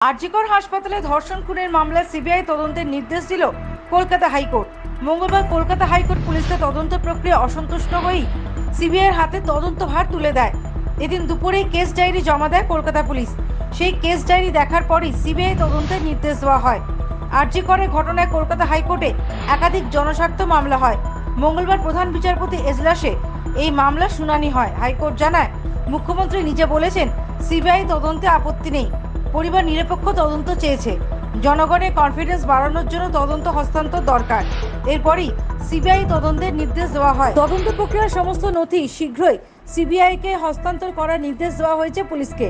আরজিকর হাসপাতালে ধর্ষণ, খুনের মামলায় সিবিআই তদন্তের নির্দেশ দিল কলকাতা হাইকোর্ট। মঙ্গলবার কলকাতা হাইকোর্ট পুলিশকে তদন্ত প্রক্রিয়া অসন্তুষ্ট হয়েই সিবিআইয়ের হাতে তদন্তভার তুলে দেয়। এদিন দুপুরেই কেস ডায়েরি জমা দেয় কলকাতা পুলিশ। সেই কেস ডায়েরি দেখার পরই সিবিআই তদন্তের নির্দেশ দেওয়া হয়। আরজি করে ঘটনায় কলকাতা হাইকোর্টে একাধিক জনস্বার্থ মামলা হয়। মঙ্গলবার প্রধান বিচারপতি এজলাসে এই মামলা শুনানি হয়। হাইকোর্ট জানায়, মুখ্যমন্ত্রী নিজে বলেছেন, সিবিআই তদন্তে আপত্তি নেই। পরিবার নিরপেক্ষ তদন্ত চেয়েছে। জনগণের কনফিডেন্স বাড়ানোর জন্য তদন্ত হস্তান্তর দরকার। এরপরই সিবিআই তদন্তের নির্দেশ দেওয়া হয়। তদন্ত প্রক্রিয়ার সমস্ত নথি শীঘ্রই সিবিআইকে হস্তান্তর করার নির্দেশ দেওয়া হয়েছে পুলিশকে।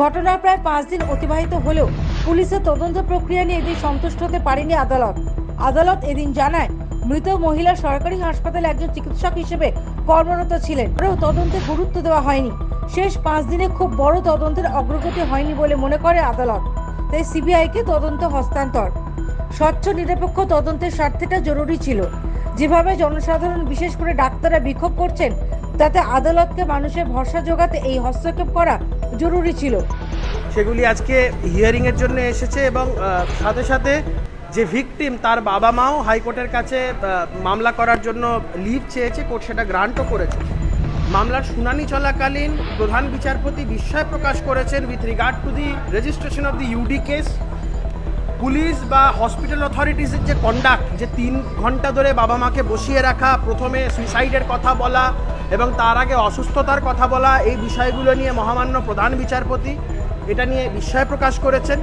ঘটনার প্রায় পাঁচ দিন অতিবাহিত হলেও পুলিশের তদন্ত প্রক্রিয়া নিয়ে এদিন সন্তুষ্ট হতে পারেনি আদালত। আদালত এদিন জানায়, মৃত মহিলা সরকারি হাসপাতালে একজন চিকিৎসক হিসেবে কর্মরত ছিলেন। তদন্তে গুরুত্ব দেওয়া হয়নি। শেষ পাঁচ দিনে খুব বড় তদন্তের অগ্রগতি হয়নি বলে মনে করে আদালত। তাই সিবিআইকে তদন্ত হস্তান্তর। স্বচ্ছ, নিরপেক্ষ তদন্তের স্বার্থেটা জরুরি ছিল। যেভাবে জনসাধারণ বিশেষ করে ডাক্তাররা বিক্ষোভ করছেন, তাতে আদালতকে মানুষের ভরসা যোগাতে এই হস্তক্ষেপ করা জরুরি ছিল। সেগুলি আজকে হিয়ারিংয়ের জন্য এসেছে এবং সাথে সাথে যে ভিকটিম তার বাবা মাও হাইকোর্টের কাছে মামলা করার জন্য লিভ চেয়েছে কোর্ট সেটা গ্রান্টও করেছে। মামলার শুনানি চলাকালীন প্রধান বিচারপতি বিস্ময় প্রকাশ করেছেন with regard to the registration of the UD case police বা হসপিটাল অথরিটিসের যে কন্ডাক্ট যে তিন ঘণ্টা ধরে বাবা মাকে বসিয়ে রাখা, প্রথমে সুইসাইডের কথা বলা এবং তার আগে অসুস্থতার কথা বলা, এই বিষয়গুলো নিয়ে মহামান্য প্রধান বিচারপতি এটা নিয়ে বিস্ময় প্রকাশ করেছেন।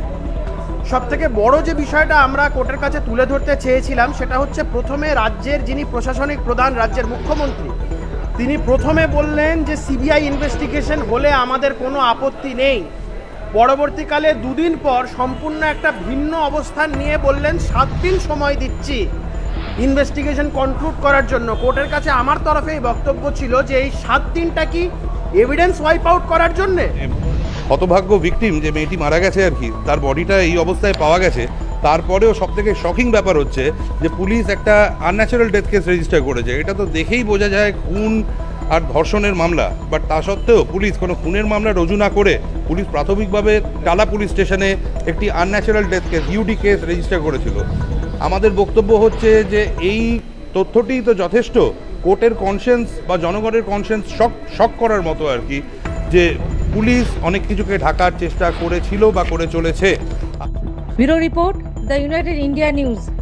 সব থেকে বড় যে বিষয়টা আমরা কোর্টের কাছে তুলে ধরতে চেয়েছিলাম, সেটা হচ্ছে প্রথমে রাজ্যের যিনি প্রশাসনিক প্রধান, রাজ্যের মুখ্যমন্ত্রী তিনি প্রথমে বললেন যে সিবিআই ইনভেস্টিগেশন হলে আমাদের কোনো আপত্তি নেই। পরবর্তীকালে দুদিন পর সম্পূর্ণ একটা ভিন্ন অবস্থান নিয়ে বললেন, সাত দিন সময় দিচ্ছি ইনভেস্টিগেশন কনক্লুড করার জন্য। কোর্টের কাছে আমার তরফে এই বক্তব্য ছিল যে এই সাত দিনটা কি এভিডেন্স ওয়াইপ আউট করার জন্যে? হতভাগ্য ভিকটিম যে মেয়েটি মারা গেছে আর কি, তার বডিটা এই অবস্থায় পাওয়া গেছে। তারপরেও সব থেকে শকিং ব্যাপার হচ্ছে যে পুলিশ একটা আনন্যাচারাল ডেথ কেস রেজিস্টার করেছে। এটা তো দেখেই বোঝা যায় খুন আর ধর্ষণের মামলা। বাট তা সত্ত্বেও পুলিশ কোনো খুনের মামলা রুজু না করে পুলিশ প্রাথমিকভাবে টালা পুলিশ স্টেশনে একটি unnatural death case UD case register করেছিল। আমাদের বক্তব্য হচ্ছে যে এই তথ্যটি তো যথেষ্ট। কোর্টের কনসেন্স বা জনগণের কনসেন্স শক শক করার মতো আর কি যে পুলিশ অনেক কিছুকে ঢাকার চেষ্টা করেছিল বা করে চলেছে। Bureau report the United India News.